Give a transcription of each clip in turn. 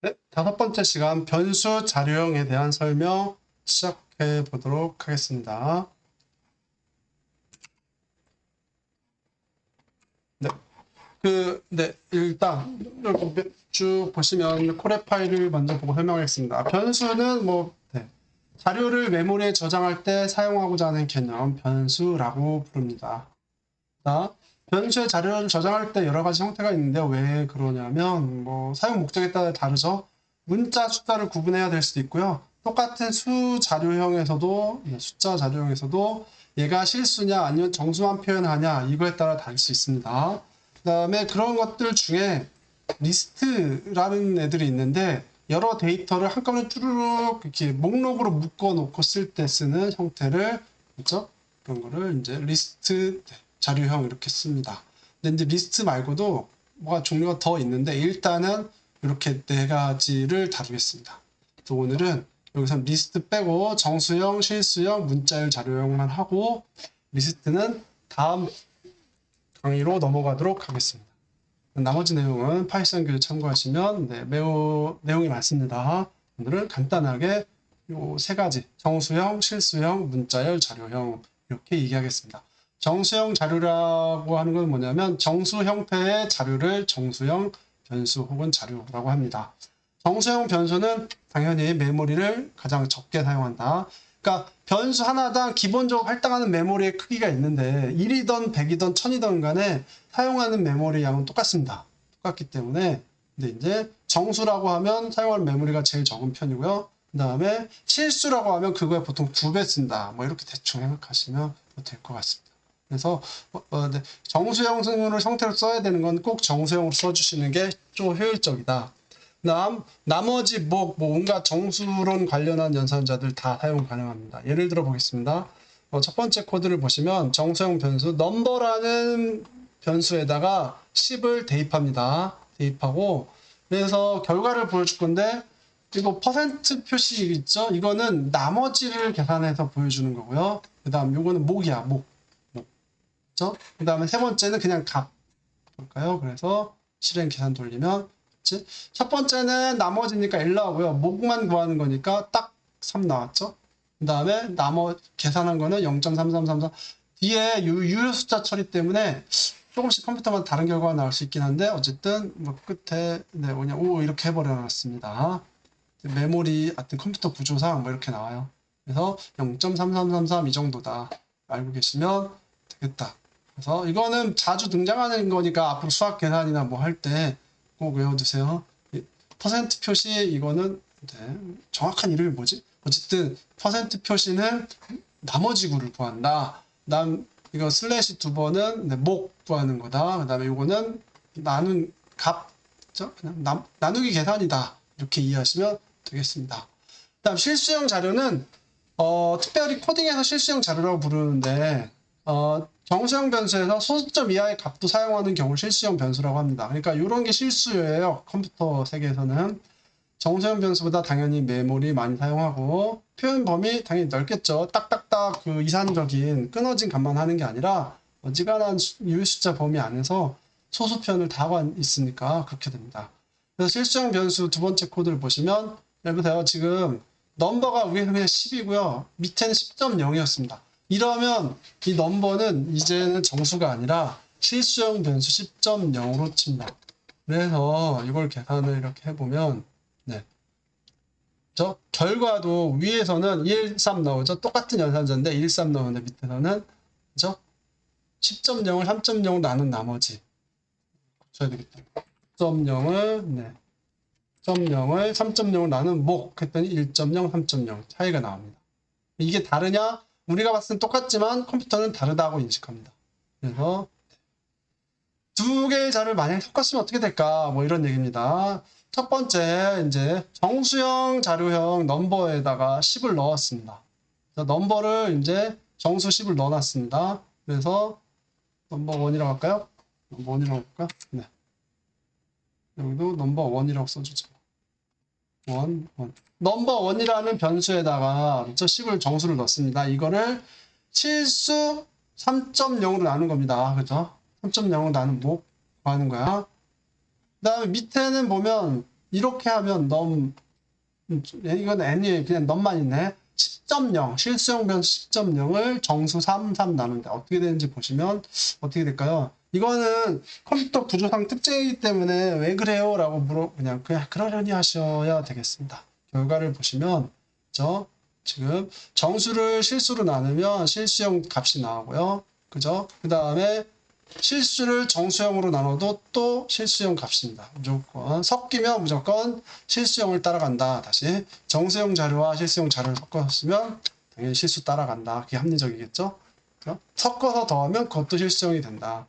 네, 다섯 번째 시간 변수 자료형에 대한 설명 시작해 보도록 하겠습니다. 네, 그, 네, 일단 쭉 보시면 코레 파일을 먼저 보고 설명하겠습니다. 변수는 뭐 네, 자료를 메모리에 저장할 때 사용하고자 하는 개념 변수라고 부릅니다. 자, 변수의 자료를 저장할 때 여러 가지 형태가 있는데 왜 그러냐면 뭐 사용 목적에 따라 다르죠. 문자 숫자를 구분해야 될 수도 있고요. 똑같은 수 자료형에서도 네, 숫자 자료형에서도 얘가 실수냐 아니면 정수만 표현하냐 이거에 따라 다를 수 있습니다. 그 다음에 그런 것들 중에 리스트라는 애들이 있는데 여러 데이터를 한꺼번에 쭈루룩 이렇게 목록으로 묶어 놓고 쓸 때 쓰는 형태를 그렇죠? 그런 거를 이제 리스트 자료형 이렇게 씁니다. 근데 이제 리스트 말고도 뭐가 종류가 더 있는데 일단은 이렇게 네 가지를 다루겠습니다. 그래서 오늘은 여기서 리스트 빼고 정수형, 실수형, 문자열 자료형만 하고 리스트는 다음 강의로 넘어가도록 하겠습니다. 나머지 내용은 파이썬 교재 참고하시면 네, 매우 내용이 많습니다. 오늘은 간단하게 요 세 가지 정수형, 실수형, 문자열 자료형 이렇게 얘기하겠습니다. 정수형 자료라고 하는 건 뭐냐면 정수 형태의 자료를 정수형 변수 혹은 자료라고 합니다. 정수형 변수는 당연히 메모리를 가장 적게 사용한다. 그러니까 변수 하나당 기본적으로 할당하는 메모리의 크기가 있는데 1이던 100이던 1000이던 간에 사용하는 메모리 양은 똑같습니다. 똑같기 때문에 근데 이제 정수라고 하면 사용하는 메모리가 제일 적은 편이고요. 그 다음에 실수라고 하면 그거에 보통 두 배 쓴다. 뭐 이렇게 대충 생각하시면 될 것 같습니다. 그래서 어, 어, 네. 정수형으로 형태를 써야 되는 건 꼭 정수형으로 써주시는 게 좀 효율적이다. 남, 나머지 뭐, 뭐 온갖 정수론 관련한 연산자들 다 사용 가능합니다. 예를 들어 보겠습니다. 어, 첫 번째 코드를 보시면 정수형 변수 넘버라는 변수에다가 10을 대입합니다. 대입하고 그래서 결과를 보여줄 건데 이거 퍼센트 표시 있죠? 이거는 나머지를 계산해서 보여주는 거고요. 그 다음 요거는 목이야, 목. 그렇죠? 그 다음에 세 번째는 그냥 값 볼까요? 그래서 실행 계산 돌리면 그치? 첫 번째는 나머지니까 1 나오고요. 목만 구하는 거니까 딱 3 나왔죠? 그 다음에 나머 계산한 거는 0.3333 뒤에 유, 유효 숫자 처리 때문에 조금씩 컴퓨터마다 다른 결과가 나올 수 있긴 한데 어쨌든 뭐 끝에 네 뭐냐 오 이렇게 해버려 놨습니다. 메모리 하여튼 컴퓨터 구조상 뭐 이렇게 나와요. 그래서 0.3333 이 정도다 알고 계시면 되겠다. 그래서 이거는 자주 등장하는 거니까 앞으로 수학 계산이나 뭐 할 때 꼭 외워두세요. 퍼센트 표시 이거는 네, 정확한 이름이 뭐지? 어쨌든 퍼센트 표시는 나머지 구를 구한다. 남 이거 슬래시 두 번은 네, 목 구하는 거다. 그다음에 이거는 나눈 값, 그죠? 그냥 나, 나누기 계산이다. 이렇게 이해하시면 되겠습니다. 그다음 실수형 자료는 어, 특별히 코딩에서 실수형 자료라고 부르는데 어, 정수형 변수에서 소수점 이하의 값도 사용하는 경우를 실수형 변수라고 합니다. 그러니까 이런 게 실수예요. 컴퓨터 세계에서는. 정수형 변수보다 당연히 메모리 많이 사용하고 표현 범위 당연히 넓겠죠. 딱딱딱 그 이산적인 끊어진 값만 하는 게 아니라 어지간한 유효 숫자 범위 안에서 소수 표현을 다 있으니까 그렇게 됩니다. 그래서 실수형 변수 두 번째 코드를 보시면 예를 들어 지금 넘버가 그냥 10이고요. 밑에는 10.0이었습니다. 이러면 이 넘버는 이제는 정수가 아니라 실수형 변수 10.0으로 친다. 그래서 이걸 계산을 이렇게 해보면 네. 저 결과도 위에서는 1, 3 나오죠. 똑같은 연산자인데 1, 3 나오는데 밑에서는 그죠? 10.0을 3.0으로 나눈 나머지 고쳐야 되겠다. 10.0을 네. 0을 3.0을 나눈 목 했더니 1.0, 3.0 차이가 나옵니다. 이게 다르냐? 우리가 봤을 땐 똑같지만 컴퓨터는 다르다고 인식합니다. 그래서 두 개의 자료를 만약에 섞었으면 어떻게 될까? 뭐 이런 얘기입니다. 첫 번째 이제 정수형 자료형 넘버에다가 10을 넣었습니다. 넘버를 이제 정수 10을 넣어놨습니다. 그래서 넘버 1이라고 할까요? 넘버 1이라고 할까? 네. 여기도 넘버 1이라고 써주죠. 1, 1. 넘버 1이라는 변수에다가 저 10을 정수를 넣습니다. 이거를 실수 3.0으로 나눈 겁니다. 그죠? 3.0으로 나눈 목 구하는 거야. 그 다음에 밑에는 보면 이렇게 하면 넘 음, 이건 n이 그냥 넘만 있네. 10.0 실수형 변수 10.0을 정수 3, 3 나눈다. 어떻게 되는지 보시면 어떻게 될까요? 이거는 컴퓨터 구조상 특징이기 때문에 왜 그래요? 라고 물어 그냥 그냥 그러려니 하셔야 되겠습니다. 결과를 보시면 저 지금 정수를 실수로 나누면 실수형 값이 나오고요. 그죠? 그 다음에 실수를 정수형으로 나눠도 또 실수형 값입니다. 무조건 섞이면 무조건 실수형을 따라간다. 다시 정수형 자료와 실수형 자료를 섞었으면 당연히 실수 따라간다. 그게 합리적이겠죠? 그죠? 섞어서 더하면 그것도 실수형이 된다.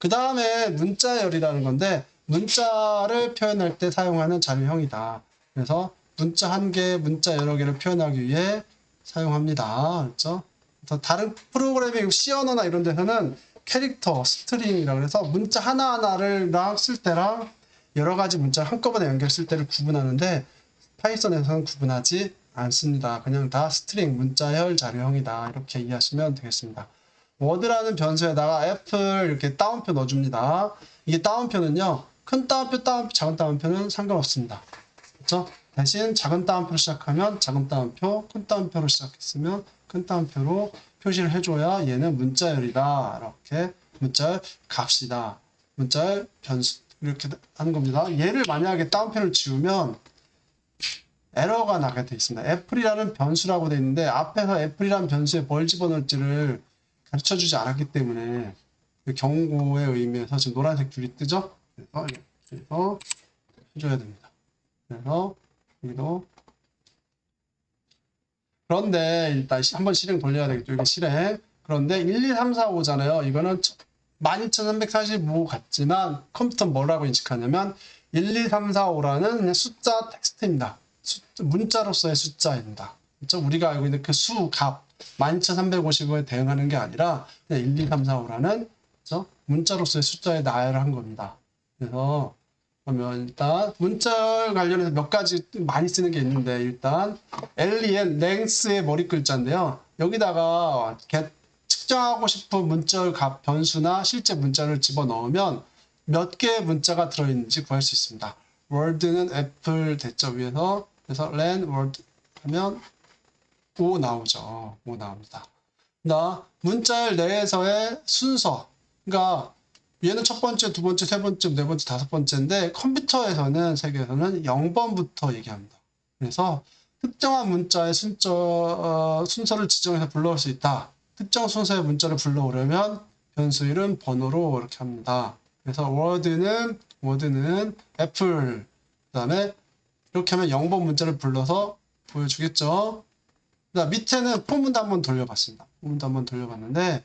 그 다음에 문자열이라는 건데 문자를 표현할 때 사용하는 자료형이다. 그래서 문자 한 개, 문자 여러 개를 표현하기 위해 사용합니다. 그렇죠? 그래서 다른 프로그래밍 C 언어나 이런 데서는 캐릭터, 스트링이라 그래서 문자 하나하나를 쓸 때랑 여러 가지 문자를 한꺼번에 연결 쓸 때를 구분하는데 파이썬에서는 구분하지 않습니다. 그냥 다 스트링, 문자열 자료형이다. 이렇게 이해하시면 되겠습니다. 워드라는 변수에다가 F를 이렇게 따옴표 넣어줍니다. 이게 따옴표는요. 큰 따옴표, 따옴표, 작은 따옴표는 상관없습니다. 그렇죠? 대신 작은 따옴표로 시작하면 작은 따옴표, 큰 따옴표로 시작했으면 큰 따옴표로 표시를 해줘야 얘는 문자열이다. 이렇게 문자열 값이다. 문자열 변수 이렇게 하는 겁니다. 얘를 만약에 따옴표를 지우면 에러가 나게 돼 있습니다. 애플이라는 변수라고 돼 있는데 앞에서 애플이라는 변수에 뭘 집어넣을지를 가르쳐 주지 않았기 때문에 그 경고의 의미에서 지금 노란색 줄이 뜨죠? 그래서 이렇게 해서 해줘야 됩니다. 그래서 여기도 그런데 일단 시- 한번 실행 돌려야 되겠죠. 이게 실행. 그런데 1, 2, 3, 4, 5잖아요. 이거는 12345 같지만 컴퓨터는 뭐라고 인식하냐면 1, 2, 3, 4, 5라는 그냥 숫자 텍스트입니다. 숫- 문자로서의 숫자입니다. 그렇죠? 우리가 알고 있는 그 수, 값 12350에 대응하는 게 아니라 그냥 1, 2, 3, 4, 5라는 그렇죠? 문자로서의 숫자에 나열을 한 겁니다. 그래서 그러면 일단 문자 관련해서 몇 가지 많이 쓰는 게 있는데 일단 len length의 머리 글자인데요. 여기다가 측정하고 싶은 문자의 값 변수나 실제 문자를 집어넣으면 몇 개의 문자가 들어있는지 구할 수 있습니다. word는 애플 대자 위에서 그래서 len word 하면 5 나오죠. 5 나옵니다. 나 문자열 내에서의 순서 그러니까 얘는 첫 번째, 두 번째, 세 번째, 네 번째, 다섯 번째인데 컴퓨터에서는 세계에서는 0번부터 얘기합니다. 그래서 특정한 문자의 순서, 어, 순서를 지정해서 불러올 수 있다. 특정 순서의 문자를 불러오려면 변수 이름 번호로 이렇게 합니다. 그래서 word는 word는 애플 그다음에 이렇게 하면 0번 문자를 불러서 보여주겠죠. 그다음 밑에는 포문도 한번 돌려봤습니다. 포문도 한번 돌려봤는데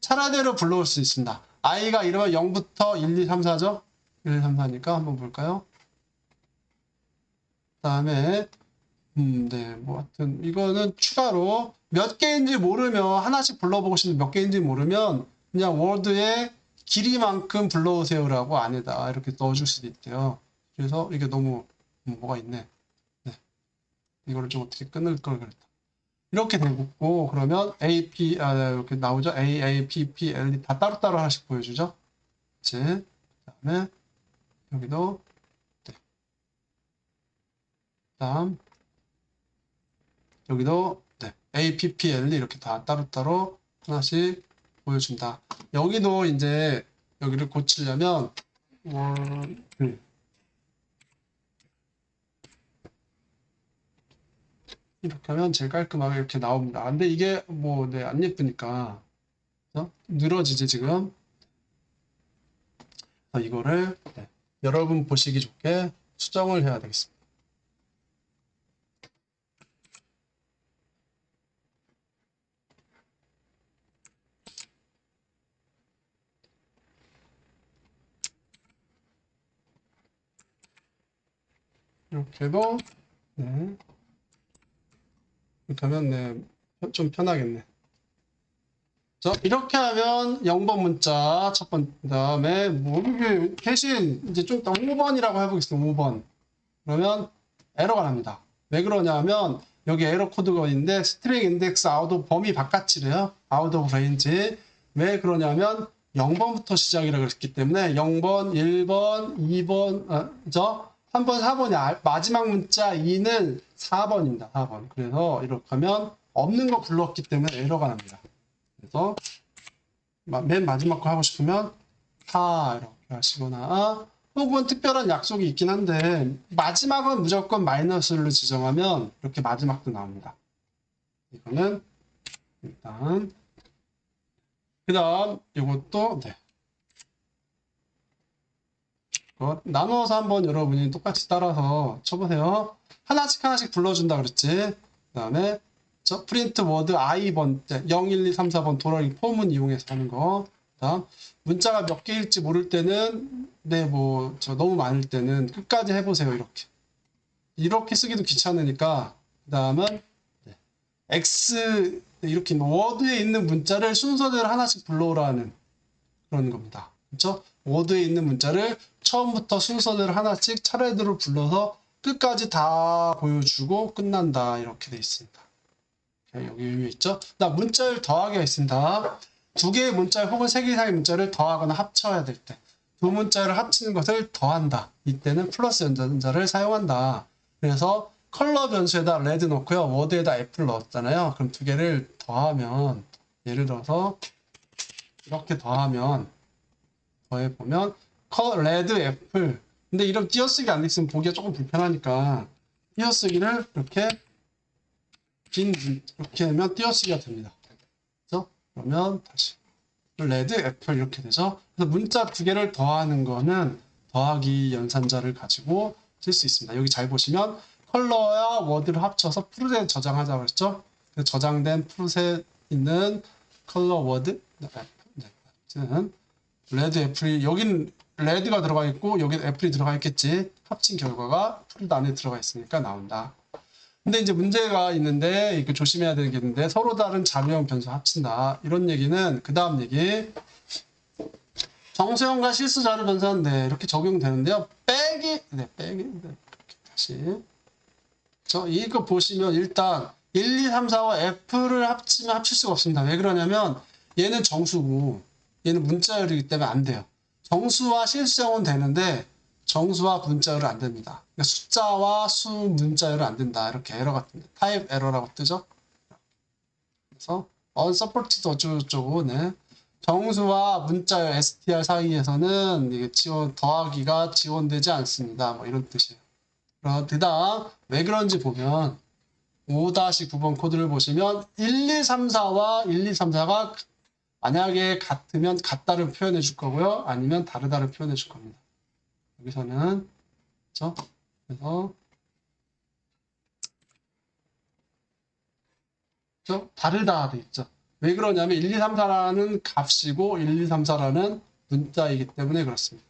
차례대로 불러올 수 있습니다. i가 이러면 0부터 1, 2, 3, 4죠? 1, 2, 3, 4니까 한번 볼까요? 그 다음에 음, 네, 뭐 하여튼 이거는 추가로 몇 개인지 모르면 하나씩 불러보고 싶은데 몇 개인지 모르면 그냥 워드의 길이만큼 불러오세요라고 안에다 이렇게 넣어줄 수도 있대요. 그래서 이게 너무 음, 뭐가 있네. 네. 이거를 좀 어떻게 끊을 걸 그랬다. 이렇게 되고 그러면 A, P 아, 네, 이렇게 나오죠. A, A, P, P, L 다 따로따로 하나씩 보여주죠. 그치? 그다음에 여기도 네. 다음 여기도 네. A, P, P, L 이렇게 다 따로따로 하나씩 보여준다. 여기도 이제 여기를 고치려면 어, 음. 이렇게 하면 제일 깔끔하게 이렇게 나옵니다. 근데 이게 뭐, 네, 안 예쁘니까. 그죠? 늘어지지, 지금. 그래서 이거를, 네, 여러분 보시기 좋게 수정을 해야 되겠습니다. 이렇게 해도, 네. 하면 네, 좀 편하겠네. 자, 이렇게 하면 0번 문자 첫 번, 그 다음에 뭐 이게 대신 이제 좀 이따 5번이라고 해보겠습니다. 5번. 그러면 에러가 납니다. 왜 그러냐면 여기 에러 코드가 있는데 스트링 인덱스 아웃 오브 범위 바깥이래요. 아웃 오브 레인지. 왜 그러냐면 0번부터 시작이라고 그랬기 때문에 0번, 1번, 2번, 아, 저 3번, 4번이 아- 마지막 문자 2는 4번입니다. 4번. 그래서 이렇게 하면 없는 거 불렀기 때문에 에러가 납니다. 그래서 마- 맨 마지막 거 하고 싶으면 4 이렇게 하시거나 혹은 특별한 약속이 있긴 한데 마지막은 무조건 마이너스를 지정하면 이렇게 마지막도 나옵니다. 이거는 일단 그 다음 이것도 네. 어, 나누어서 한번 여러분이 똑같이 따라서 쳐보세요. 하나씩 하나씩 불러준다 그랬지. 그 다음에 저 프린트 워드 i 번째 0, 1, 2, 3, 4번 도라이 폼은 이용해서 하는 거. 그다음 문자가 몇 개일지 모를 때는 네뭐저 너무 많을 때는 끝까지 해보세요 이렇게. 이렇게 쓰기도 귀찮으니까 그 다음은 네. x 이렇게 워드에 있는 문자를 순서대로 하나씩 불러오라는 그런 겁니다. 그렇죠? 워드에 있는 문자를 처음부터 순서대로 하나씩 차례대로 불러서 끝까지 다 보여주고 끝난다 이렇게 돼 있습니다. 자, 여기 위에 있죠? 나 문자를 더하기가 있습니다. 두 개의 문자 혹은 세 개 이상의 문자를 더하거나 합쳐야 될 때. 두 문자를 합치는 것을 더한다. 이때는 플러스 연전자를 사용한다. 그래서 컬러 변수에다 레드 넣고요. 워드에다 애플 넣었잖아요. 그럼 두 개를 더하면 예를 들어서 이렇게 더하면 더해 보면 컬 레드 애플 근데 이런 띄어쓰기 안돼 있으면 보기가 조금 불편하니까 띄어쓰기를 이렇게 긴 이렇게 하면 띄어쓰기가 됩니다. 그렇죠? 그러면 다시 레드 애플 이렇게 되죠. 그래서 문자 두 개를 더하는 거는 더하기 연산자를 가지고 쓸 수 있습니다. 여기 잘 보시면 컬러와 워드를 합쳐서 프루트에 저장하자고 했죠. 그 저장된 프루트에 있는 컬러 워드 네, 네, 레드 애플이 여긴 레드가 들어가 있고 여긴 애플이 들어가 있겠지. 합친 결과가 프루트 안에 들어가 있으니까 나온다. 근데 이제 문제가 있는데 이거 조심해야 있는데 서로 다른 자료형 변수 합친다. 이런 얘기는 그 다음 얘기 정수형과 실수 자료 변수는 네, 이렇게 적용되는데요. 빼기 네 빼기 네, 다시 저 이거 보시면 일단 1, 2, 3, 4와 F를 합치면 합칠 수가 없습니다. 왜 그러냐면 얘는 정수고 얘는 문자열이기 때문에 안 돼요. 정수와 실수형은 되는데 정수와 문자열은 안 됩니다. 그러니까 숫자와 수 문자열은 안 된다. 이렇게 에러가 뜹니다. 타입 에러라고 뜨죠. 그래서 unsupported 어쩌고 저쩌고 네. 정수와 문자열 str 사이에서는 이게 지원 더하기가 지원되지 않습니다. 뭐 이런 뜻이에요. 그럼 그다음 왜 그런지 보면 5-9번 코드를 보시면 1, 2, 3, 4와 1, 2, 3, 4가 만약에 같으면 같다를 표현해 줄 거고요. 아니면 다르다를 표현해 줄 겁니다. 여기서는 그렇죠? 그래서 그렇죠? 다르다 돼 있죠. 왜 그러냐면 1, 2, 3, 4라는 값이고 1, 2, 3, 4라는 문자이기 때문에 그렇습니다.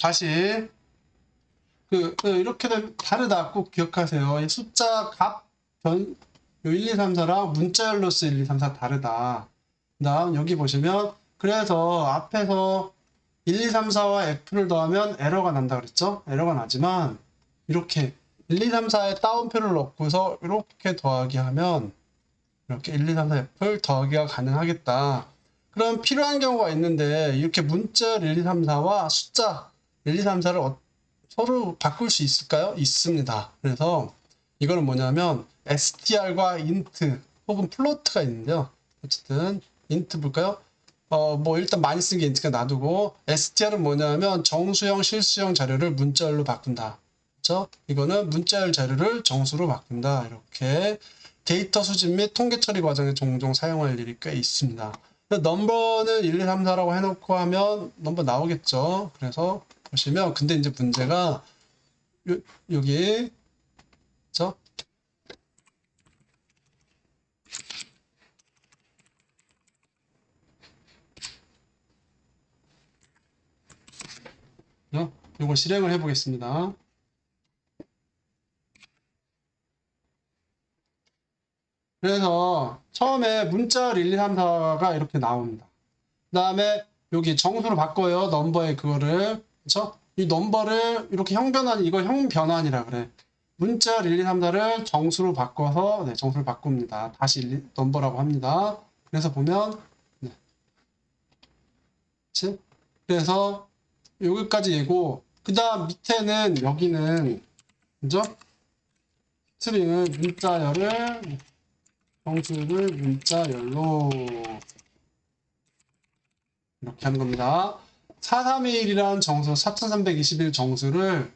다시 그, 그 이렇게 다르다 꼭 기억하세요. 이 숫자 값 변, 요 1, 2, 3, 4랑 문자열로 쓰 1, 2, 3, 4 다르다. 그 다음 여기 보시면 그래서 앞에서 1, 2, 3, 4와 F를 더하면 에러가 난다 그랬죠? 에러가 나지만 이렇게 1, 2, 3, 4에 따옴표를 넣고서 이렇게 더하기 하면 이렇게 1, 2, 3, 4 F를 더하기가 가능하겠다. 그럼 필요한 경우가 있는데 이렇게 문자 1, 2, 3, 4와 숫자 1, 2, 3, 4를 어, 서로 바꿀 수 있을까요? 있습니다. 그래서 이거는 뭐냐면 str과 int 혹은 플로트가 있는데요. 어쨌든 int 볼까요? 어, 뭐 일단 많이 쓴게 int가 놔두고 str은 뭐냐면 정수형, 실수형 자료를 문자열로 바꾼다. 그렇죠? 이거는 문자열 자료를 정수로 바꾼다. 이렇게 데이터 수집 및 통계 처리 과정에 종종 사용할 일이 꽤 있습니다. 넘버는 1, 2, 3, 4라고 해놓고 하면 넘버 나오겠죠. 그래서 보시면 근데 이제 문제가 요, 여기 그렇죠? 요, 요걸 실행을 해보겠습니다. 그래서 처음에 문자 1, 2, 3, 4가 이렇게 나옵니다. 그 다음에 여기 정수로 바꿔요. 넘버의 그거를. 그쵸? 이 넘버를 이렇게 형변환, 이거 형변환이라 그래. 문자 1, 2, 3, 4를 정수로 바꿔서, 네, 정수를 바꿉니다. 다시 1, 넘버라고 합니다. 그래서 보면, 네. 그래서 여기까지 예고 그 다음 밑에는 여기는 그죠? 스트링을 문자열을 정수를 문자열로 이렇게 하는 겁니다. 4321이라는 정수 4321 정수를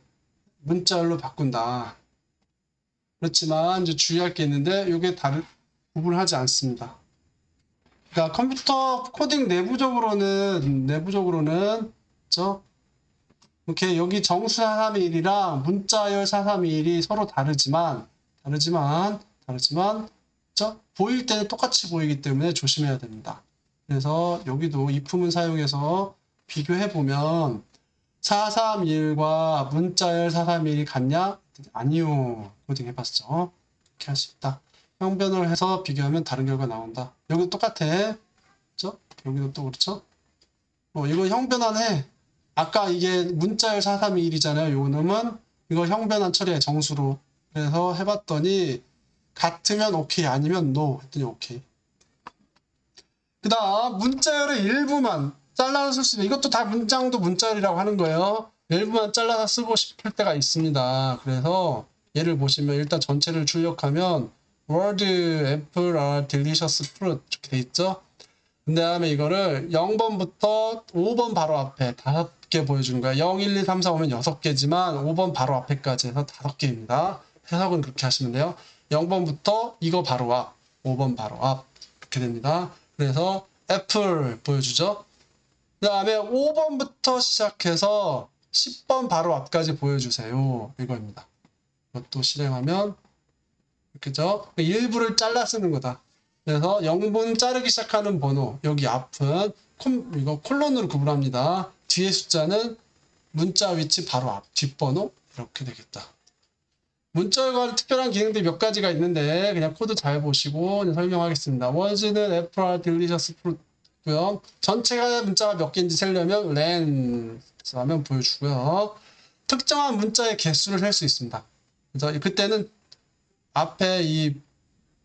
문자열로 바꾼다. 그렇지만 이제 주의할 게 있는데 이게 다른 구분하지 않습니다. 그러니까 컴퓨터 코딩 내부적으로는 내부적으로는 저 이렇게 여기 정수 4321이랑 문자열 4321이 서로 다르지만 다르지만 다르지만 저 보일 때는 똑같이 보이기 때문에 조심해야 됩니다. 그래서 여기도 이품을 사용해서 비교해 보면 431과 문자열 431이 같냐? 아니요. 코딩 해봤죠. 이렇게 할 수 있다. 형변을 해서 비교하면 다른 결과 나온다. 여기도 똑같아. 그렇죠? 여기도 또 그렇죠? 어, 이거 형변환해. 아까 이게 문자열 431이잖아요. 요 놈은 이거 형변환 처리해 정수로. 그래서 해봤더니 같으면 오케이 아니면 노 했더니 오케이. 그 다음 문자열의 일부만 잘라서 쓸 수 있는 이것도 다 문장도 문자열이라고 하는 거예요. 일부만 잘라서 쓰고 싶을 때가 있습니다. 그래서 얘를 보시면 일단 전체를 출력하면 word, apple, are delicious fruit 이렇게 돼 있죠. 그 다음에 이거를 0번부터 5번 바로 앞에 다섯 개 보여주는 거야. 0, 1, 2, 3, 4, 5면 여섯 개지만 5번 바로 앞에까지 해서 다섯 개입니다. 해석은 그렇게 하시면 돼요. 0번부터 이거 바로 앞, 5번 바로 앞 이렇게 됩니다. 그래서 애플 보여주죠. 그 다음에 5번부터 시작해서 10번 바로 앞까지 보여주세요. 이거입니다. 이것도 실행하면 이렇게죠. 일부를 잘라 쓰는 거다. 그래서 0분 자르기 시작하는 번호 여기 앞은 콤, 이거 콜론으로 구분합니다. 뒤에 숫자는 문자 위치 바로 앞 뒷번호 이렇게 되겠다. 관한 특별한 기능들이 몇 가지가 있는데 그냥 코드 잘 보시고 설명하겠습니다. 원즈는 애플 딜리셔스 프로고요. 전체가 문자가 몇 개인지 세려면 len 하면 보여주고요. 특정한 문자의 개수를 셀수 있습니다. 그래서 그때는 앞에 이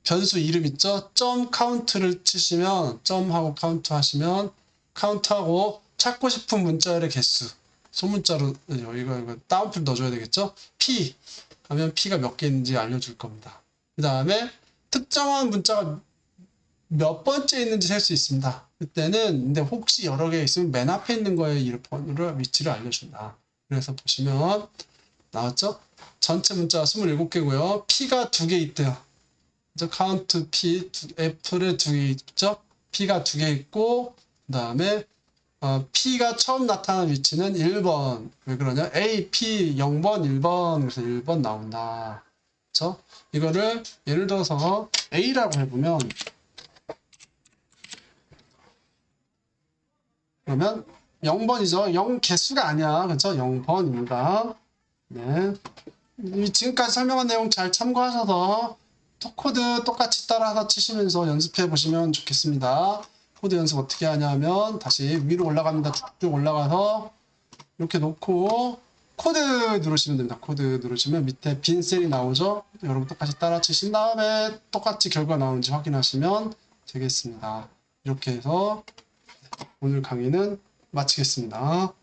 변수 이름 있죠? 점 카운트를 치시면 점하고 카운트 하시면 카운트하고 찾고 싶은 문자열의 개수 소문자로 이거 이거 다운표 넣어줘야 되겠죠? p 하면 p가 몇개 있는지 알려줄 겁니다. 그 다음에 특정한 문자가 몇 번째 있는지 셀 수 있습니다. 그때는 근데 혹시 여러 개 있으면 맨 앞에 있는 거에 이름을 위치를 알려준다. 그래서 보시면 나왔죠? 전체 문자가 27개고요. p가 두 개 있대요. 그래서 카운트 p 애플에 두개 있죠? p가 두 개 있고 그 다음에 어, P가 처음 나타난 위치는 1번. 왜 그러냐? A, P, 0번, 1번. 그래서 1번 나온다. 그쵸? 이거를 예를 들어서 A라고 해보면 그러면 0번이죠. 0 개수가 아니야. 그쵸? 0번입니다. 네. 이 지금까지 설명한 내용 잘 참고하셔서 코드 똑같이 따라서 치시면서 연습해 보시면 좋겠습니다. 코드 연습 어떻게 하냐면 다시 위로 올라갑니다. 쭉쭉 올라가서 이렇게 놓고 코드 누르시면 됩니다. 코드 누르시면 밑에 빈 셀이 나오죠. 여러분 똑같이 따라 치신 다음에 똑같이 결과 나오는지 확인하시면 되겠습니다. 이렇게 해서 오늘 강의는 마치겠습니다.